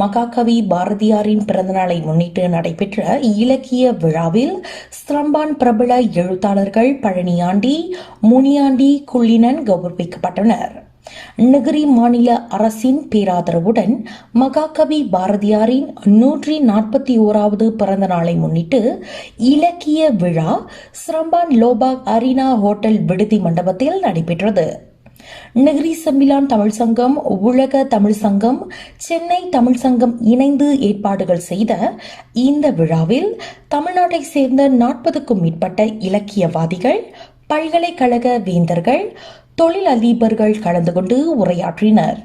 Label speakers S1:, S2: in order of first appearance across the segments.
S1: மகாகவி பாரதியாரின் பிறந்தநாளை முன்னிட்டு நடைபெற்ற இலக்கிய விழாவில் ஸ்ரம்பான் பிரபல எழுத்தாளர்கள் பழனியாண்டி முனியாண்டி குள்ளினன் கௌரவிக்கப்பட்டனர். நகரி மாநில அரசின் பேராதரவுடன் மகாகவி பாரதியாரின் நூற்றி நாற்பத்தி ஓராவது பிறந்த நாளை முன்னிட்டு இலக்கிய விழா ஸ்ரம்பான் லோபாக் அரினா ஹோட்டல் விடுதி மண்டபத்தில் நடைபெற்றது. நெகிரி செம்பிலான் தமிழ் சங்கம் உலக தமிழ் சங்கம் சென்னை தமிழ் சங்கம் இணைந்து ஏற்பாடுகள் செய்த இந்த விழாவில் தமிழ்நாட்டை சேர்ந்த நாற்பதுக்கும் மேற்பட்ட இலக்கியவாதிகள் பல்கலைக்கழக வேந்தர்கள் தொழில் அதிபர்கள் கலந்து கொண்டு உரையாற்றினர்.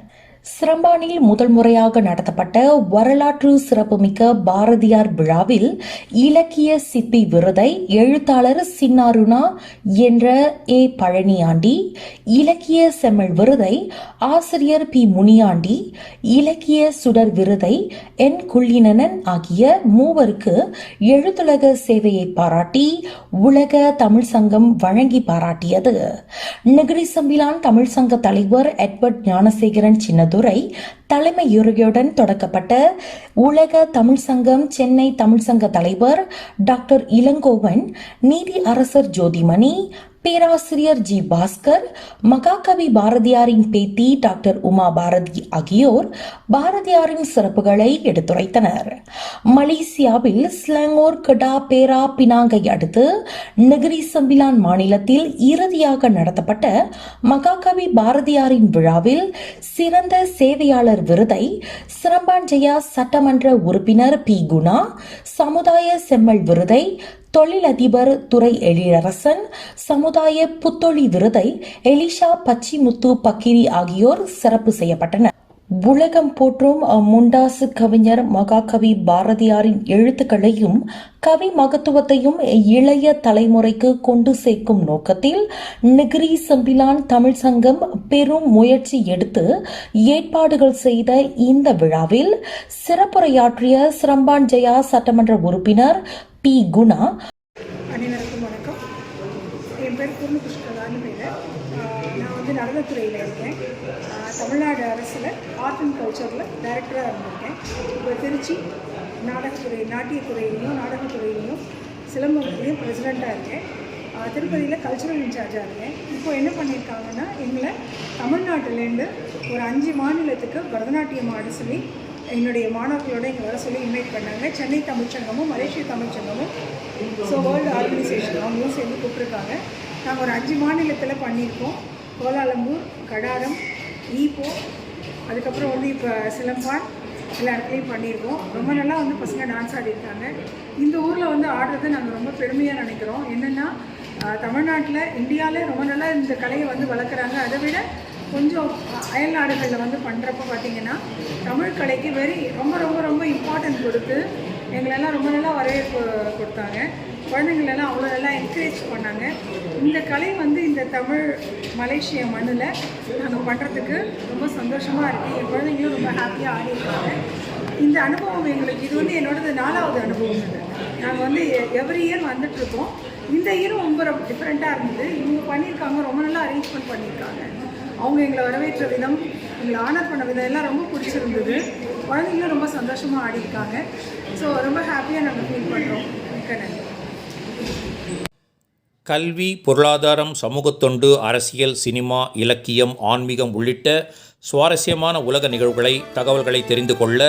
S1: சிரம்பானில் முதல் முறையாக நடத்தப்பட்ட வரலாற்று சிறப்புமிக்க பாரதியார் விழாவில் இலக்கிய சிப்பி விருதை எழுத்தாளர் சின்னாருணா என்ற ஏ பழனியாண்டி இலக்கிய செம்மல் விருதை ஆசிரியர் பி முனியாண்டி இலக்கிய சுடர் விருதை என் குள்ளினனன் ஆகிய மூவருக்கு எழுத்துலக சேவையை பாராட்டி உலக தமிழ் சங்கம் வழங்கி பாராட்டியது. நெகிரி சம்பிலான் தமிழ் சங்க தலைவர் எட்வர்ட் ஞானசேகரன் சின்னது சின்னதுரை தலைமையுரையுடன் தொடக்கப்பட்ட உலக தமிழ் சங்கம் சென்னை தமிழ் சங்க தலைவர் டாக்டர் இளங்கோவன் நீதி அரசர் ஜோதிமணி பேராசிரியர் ஜி பாஸ்கர் மகாகவி பாரதியாரின் பேத்தி டாக்டர் உமா பாரதி ஆகியோர் பாரதியாரின் சிறப்புகளை எடுத்துரைத்தனர். மலேசியாவில் ஸ்லாங்கோர் கடா பேரா பினாங்கை அடுத்து நெகிரி சம்பிலான் மாநிலத்தில் இறுதியாக நடத்தப்பட்ட மகாகவி பாரதியாரின் விழாவில் சிறந்த சேவையாளர் விருதை சிரம்பாஞ்சயா ஜெயா சட்டமன்ற உறுப்பினர் பி. குணா சமுதாய செம்மல் விருதை தொழிலதிபர் துறை எழிலரசன் சமுதாய புத்தொழி விருதை எலிஷா பச்சிமுத்து பக்கிரி ஆகியோர் சிறப்பு செய்யப்பட்டனர். உலகம் போற்றும் முண்டாசு கவிஞர் மகாகவி பாரதியாரின் எழுத்துக்களையும் கவி மகத்துவத்தையும் இளைய தலைமுறைக்கு கொண்டு சேர்க்கும் நோக்கத்தில் நெகிரி சம்பிலான் தமிழ் சங்கம் பெரும் முயற்சி எடுத்து ஏற்பாடுகள் செய்த இந்த விழாவில் சிறப்புரையாற்றிய சிரம்பான் ஜெயா சட்டமன்ற உறுப்பினர் பி குணா.
S2: அனைவருக்கும் வணக்கம். என் பேர் பூர்ண புஷ்கலான்னு பேர். நான் வந்து நடனத்துறையில் இருக்கேன். தமிழ்நாடு அரசில் ஆர்ட் அண்ட் கல்ச்சரில் டைரக்டராக இருந்திருக்கேன். இப்போ திருச்சி நாடகத்துறை நாட்டியத்துறையிலையும் நாடகத்துறையிலையும் சிலம்பத்துலேயும் பிரசிடெண்ட்டாக இருக்கேன். திருப்பதியில் கல்ச்சுரல் இன்சார்ஜாக இருக்கேன். இப்போ என்ன பண்ணியிருக்காங்கன்னா எங்களை தமிழ்நாட்டிலேருந்து ஒரு அஞ்சு மாநிலத்துக்கு பரதநாட்டியம் ஆட சொல்லி என்னுடைய மாணவர்களோட இங்கே வர சொல்லி இன்வைட் பண்ணாங்க. சென்னை தமிழ்ச்சங்கமும் மலேசிய தமிழ்ச்சங்கமும் ஸோ வேர்ல்டு ஆர்கனைசேஷன் அவங்களும் சேர்ந்து கூப்பிட்ருக்காங்க நாங்கள் ஒரு அஞ்சு மாநிலத்தில் பண்ணியிருக்கோம். கோலாலம்பூர் கடாரம் ஈப்போ அதுக்கப்புறம் வந்து இப்போ சிலம்பான் எல்லா இடத்துலையும் பண்ணியிருக்கோம். ரொம்ப நல்லா வந்து பசங்க டான்ஸ் ஆடிருக்காங்க இந்த ஊரில் வந்து ஆடுறது நாங்கள் ரொம்ப பெருமையாக நினைக்கிறோம். என்னென்னா தமிழ்நாட்டில் இந்தியாவில் ரொம்ப நல்லா இந்த கலையை வந்து வளர்க்குறாங்க. அதை விட கொஞ்சம் அயல் நாடுகளில் வந்து பண்ணுறப்ப பார்த்தீங்கன்னா தமிழ் கலைக்கு வெரி ரொம்ப ரொம்ப ரொம்ப இம்பார்ட்டன்ட் கொடுத்து எங்களெல்லாம் ரொம்ப நல்லா வரவேற்பு கொடுத்தாங்க. குழந்தைங்களெல்லாம் அவ்வளோ நல்லா என்கரேஜ் பண்ணாங்க. இந்த கலை வந்து இந்த தமிழ் மலேசிய மண்ணில் நாங்கள் பண்ணுறதுக்கு ரொம்ப சந்தோஷமாக இருக்குது என் குழந்தைங்களும் ரொம்ப ஹாப்பியாக ஆடிருக்காங்க இந்த அனுபவம் எங்களுக்கு இது வந்து என்னோடது நாலாவது அனுபவம். இது நாங்கள் வந்து எவ்ரி இயர் வந்துட்டுருக்கோம். இந்த இயரும் ரொம்ப ரொம்ப டிஃப்ரெண்ட்டாக இருந்தது. இவங்க பண்ணியிருக்காங்க ரொம்ப நல்லா அரேஞ்ச்மெண்ட் பண்ணியிருக்காங்க. அவங்க எங்களை வரவேற்ற விதம் எங்களை ஆனர் பண்ண விதம் எல்லாம் ரொம்ப பிடிச்சிருந்தது. குழந்தைங்களும் ரொம்ப சந்தோஷமாக ஆடிருக்காங்க ஸோ ரொம்ப ஹாப்பியாக நாங்கள் ஃபீல் பண்ணுறோம் மிக்க நன்றி.
S3: கல்வி பொருளாதாரம் சமூகத்தொண்டு அரசியல் சினிமா இலக்கியம் ஆன்மீகம் உள்ளிட்ட சுவாரஸ்யமான உலக நிகழ்வுகளை தகவல்களை தெரிந்து கொள்ள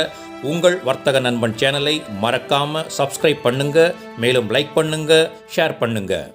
S3: உங்கள் வர்த்தக நண்பன் சேனலை மறக்காமல் சப்ஸ்கிரைப் பண்ணுங்கள் மேலும் லைக் பண்ணுங்கள் ஷேர் பண்ணுங்கள்